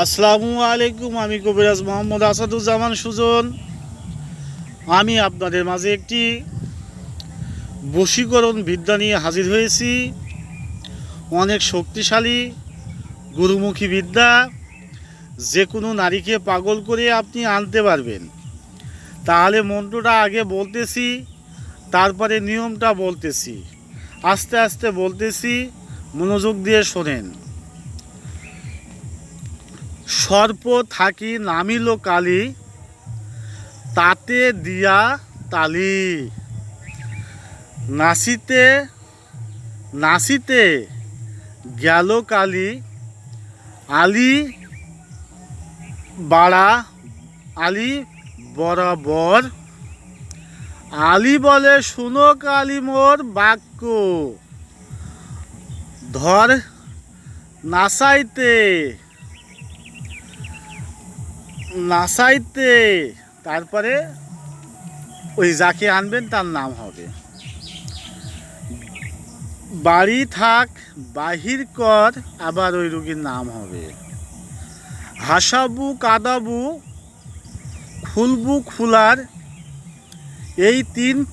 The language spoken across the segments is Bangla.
আসসালামু আলাইকুম, আমি কবিরাজ মোহাম্মদ আসাদুজ্জামান সুজন। আমি আপনাদের মাঝে একটি বশীকরণ বিদ্যা নিয়ে হাজির হয়েছি। অনেক শক্তিশালী, গুরুমুখী বিদ্যা যে কোনো নারীকে পাগল করে আপনি আনতে পারবেন। তাহলে মন্ত্রটা আগে বলতেছি, তারপরে নিয়মটা বলতেছি। আস্তে আস্তে বলতেছি, মনোযোগ দিয়ে শোনেন। সর্প থাকি নামিল কালি, তাতে দিয়া তালি। নাচিতে নাচিতে গেল কালি, আলি বাড়া, আলি বরাবর। আলী বলে, শুনো কালী মোর বাক্য, ধর নাসাইতে নাসাইতে, তারপরে ওই যাকে আনবেন তার নাম হবে। বাড়ি থাক, বাহির কর, আবার ওই রুগীর নাম হবে। হাসাবু, কাদাবু, খুলবু, খুলার, এই তিন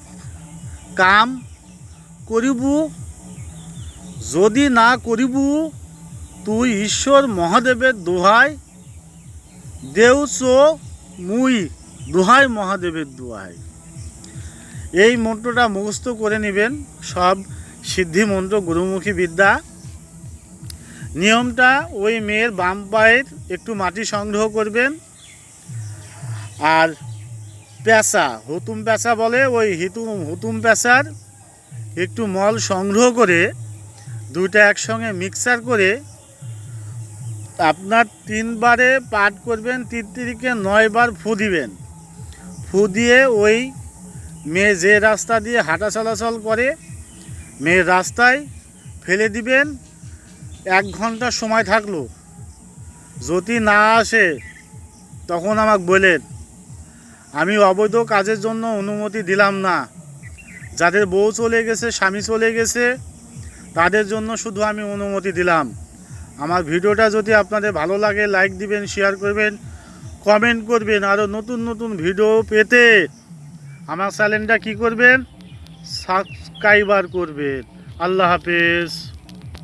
কাম করিবু। যদি না করিবু, তুই ঈশ্বর মহাদেবের দোহাই দেউচ মুই দোহাই মহাদেবের দোহাই। এই মন্ত্রটা মুখস্থ করে নেবেন সব সিদ্ধি মন্ত্র গুরুমুখী বিদ্যা। নিয়মটা ওই মেয়ের বাম পায়ের একটু মাটি সংগ্রহ করবেন। আর পেঁচা হুতুম পেঁচা বলে ওই হিতুম হুতুম পেঁচার একটু মল সংগ্রহ করে দুইটা একসঙ্গে মিক্সার করে আপনার তিনবারে পাঠ করবেন তিন তিরিকে নয়বার ফু দিবেন। ফু দিয়ে ওই মেয়ে যে রাস্তা দিয়ে হাঁটা চলাচল করে, মেয়ের রাস্তায় ফেলে দিবেন, এক ঘণ্টা সময় থাকল। যদি না আসে, তখন আমাকে বলেন, আমি অবৈধ কাজের জন্য অনুমতি দিলাম না। যাদের বউ চলে গেছে, স্বামী চলে গেছে, তাদের জন্য শুধু আমি অনুমতি দিলাম। আমার ভিডিওটা যদি আপনাদের ভালো লাগে লাইক দিবেন শেয়ার করবেন কমেন্ট করবেন আরও নতুন নতুন ভিডিও পেতে আমার চ্যানেলটা কি করবেন? সাবস্ক্রাইবার করবেন। আল্লাহ হাফেজ।